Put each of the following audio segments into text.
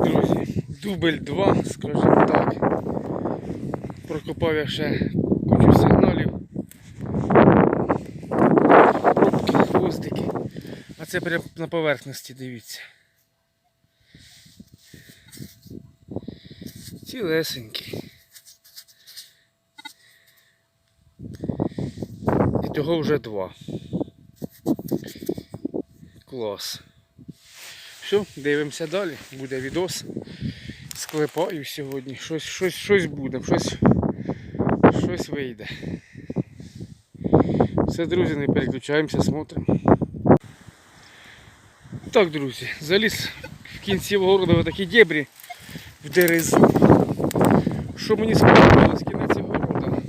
друзі, дубль 2, скажімо так. Прокопав я ще кучу сигналів. Пробки, хвостики. А це прямо на поверхності, дивіться. Цілесенький. І того вже два. Клас. Все, дивимося далі. Буде відос. Склепаю сьогодні. Щось, щось, щось буде, щось, щось вийде. Все, друзі, не переключаємося, смотримо. Так, друзі, заліз в кінці города в такі дебрі в дерезу. Що мені сподобалось кінець города?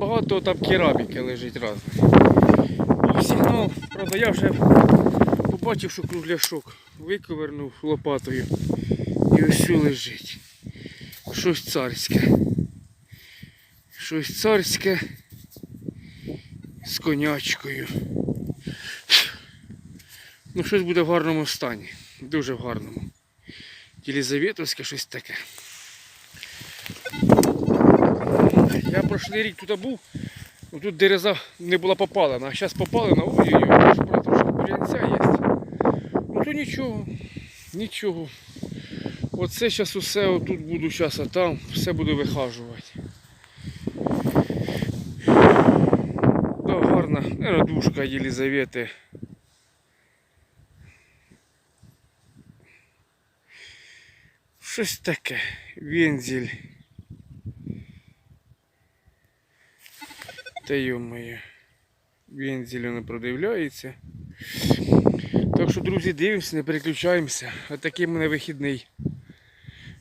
Багато там кераміки лежить разних. Був сигнал, правда, я вже побачив, що кругляшок виковернув лопатою. І ось лежить. Щось царське. Щось царське з конячкою. Ну, щось буде в гарному стані. Дуже в гарному. Єлізаветовське щось таке. Я прошлий рік тут був, тут дереза не була попалена, а зараз попалена, ой-ой-ой, правда, трошки бурянця є. То нічого, нічого. Оце зараз усе отут буду зараз, а там все буду вихажувати. Да, гарна наверно, душка Єлізавети. Щось таке. Вензель. Та йо-моє. Вензель не продивляється. Так що, друзі, дивимося, не переключаємося. Отакий мене вихідний.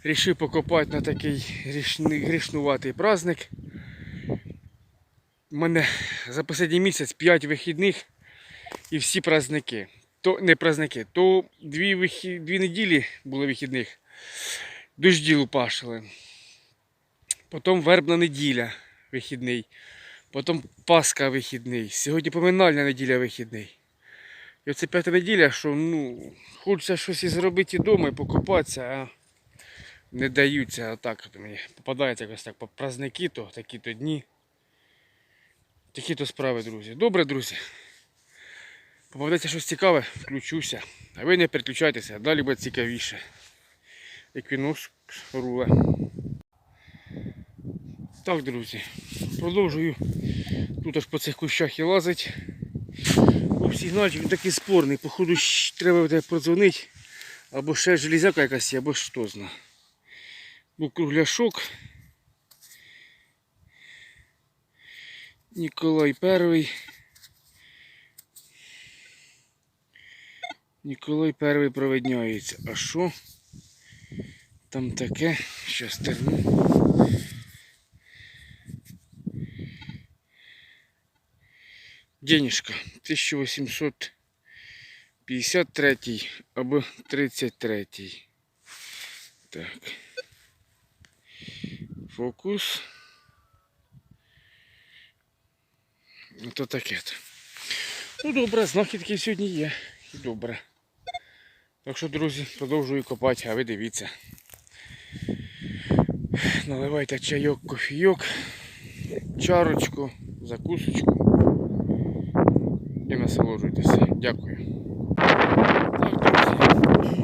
Рішив покопати на такий грішний, грішнуватий праздник. У мене за останній місяць 5 вихідних і всі праздники. То не праздники, то дві, вихі... дві неділі було вихідних. Дожді лупашили. Потім вербна неділя вихідний. Потім Пасха вихідний. Сьогодні поминальна неділя вихідний. І оце п'ята неділя, що ну, хочеться щось і зробити вдома і покупатися, а не даються. А так от мені попадається якось так по праздники, то такі-то дні. Такі-то справи, друзі. Добре, друзі. Попадеться щось цікаве, включуся. А ви не переключайтеся, далі буде цікавіше. Еквінокс руле. Так, друзі, продовжую тут аж по цих кущах і лазить. Сигнальчик такий спорний, походу треба буде продзвонити. Або ще железяка якась є, або що зна. Був кругляшок. Ніколай Перший. Ніколай Перший проведняється. А що? Там таке, щас терну. Денежка 1853 або 33. Так. Фокус. Ну то таке. то. Ну добре, знахідки сьогодні є. І добре. Так що, друзі, продовжую копати, а ви дивіться. Наливайте чайок, кофійок, чарочку, закусочку і насолоджуйтеся. Дякую. Так, друзі.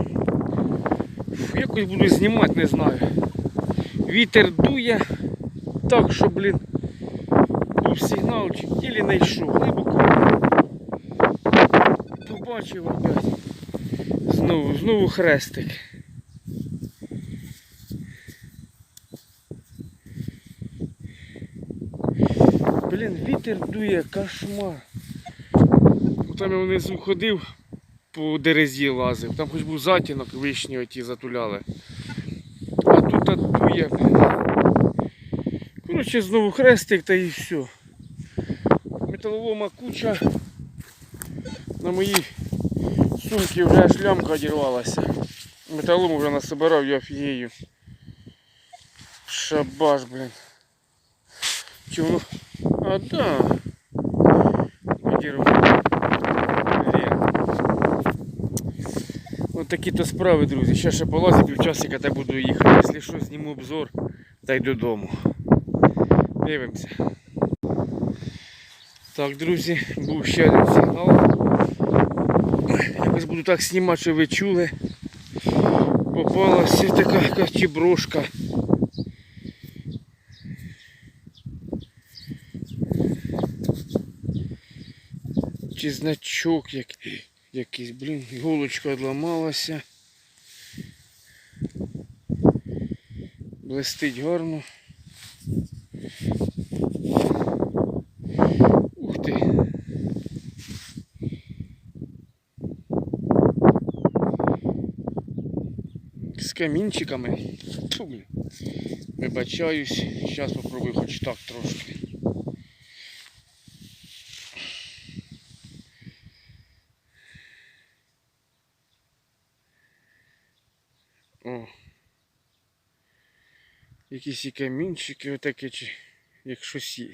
Якось буду знімати, не знаю. Вітер дує. Так що, блін, був сигналчик, тілі знайшов, глибоко. Побачив опять. Знову, знову хрестик. Блін, вітер дує, кошмар. Там я внизу ходив, по дерезі лазив, там хоч був затінок, вишні оті затуляли. А тут от дує. Коротше, знову хрестик та і все. Металолома куча. На моїй сумці вже аж лямка одірвалася. Металолому вже насобирав, я офігею. Шабаш, блін. Чого? А, да. Одірвав. Отакі то справи, друзі. Ще ще полазить півчасика та буду їхати. Якщо що, зніму обзор та й додому. Дивимося. Так, друзі, був ще один сигнал. Якось буду так знімати, щоб ви чули. Попалася така якась чеброшка. Чи значок як... якийсь, блін, іголочка відламалася. Блестить гарно. Ух ти. З камінчиками. Вибачаюсь. Зараз попробую хоч так трошки. Якісь і камінчики отакі, чи як щось є.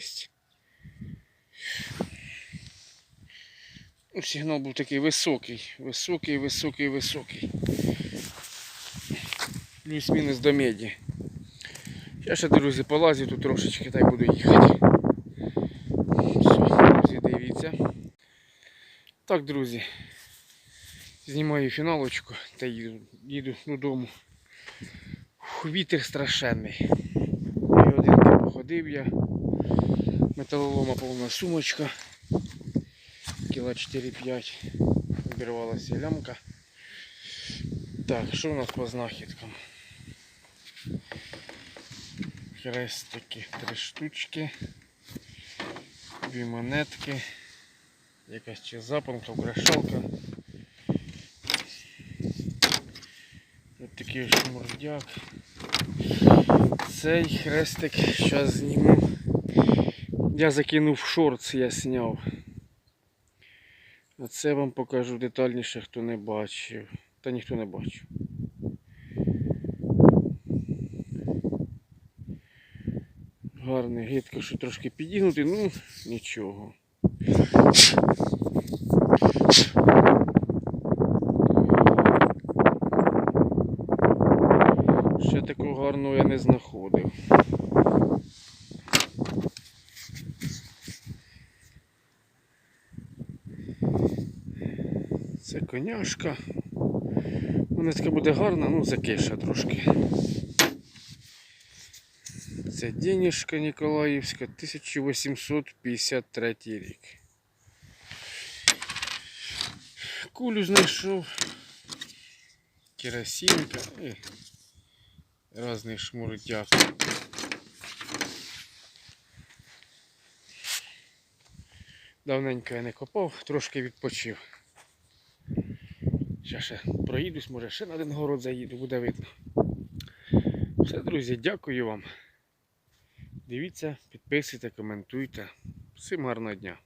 Ну, Сигнал був такий високий, високий, високий, високий. Плюс-мінус до меді. Я ще, друзі, полазю тут трошечки, так буду їхати. Все, друзі, дивіться. Так, друзі. Знімаю фіналочку та їду, їду додому. Фух, Вітер страшенний. Годинки походив я. Металолома повна сумочка. Кіла 4-5. Обірвалася лямка. Так, що у нас по знахідкам? Хрестики три штучки. Дві монетки. Якась чи запанка, украшалка. Ось такий шмурдяк. Цей хрестик зараз зніму. Я закинув шортс, я зняв. А це вам покажу детальніше, хто не бачив. Та ніхто не бачив. Гарний гидко, що трошки підігнути, ну нічого. Ще такого гарного я не знаходив. Це коняшка. Вона така буде гарна, ну закиша трошки. Це денежка Ніколаївська, 1853 рік. Кулю знайшов. Керосинка і різний шмурдяк. Давненько я не копав, трошки відпочив. Ще ще проїдусь, може ще на один город заїду, буде видно. Все, друзі, дякую вам. Дивіться, підписуйте, коментуйте. Всім гарного дня.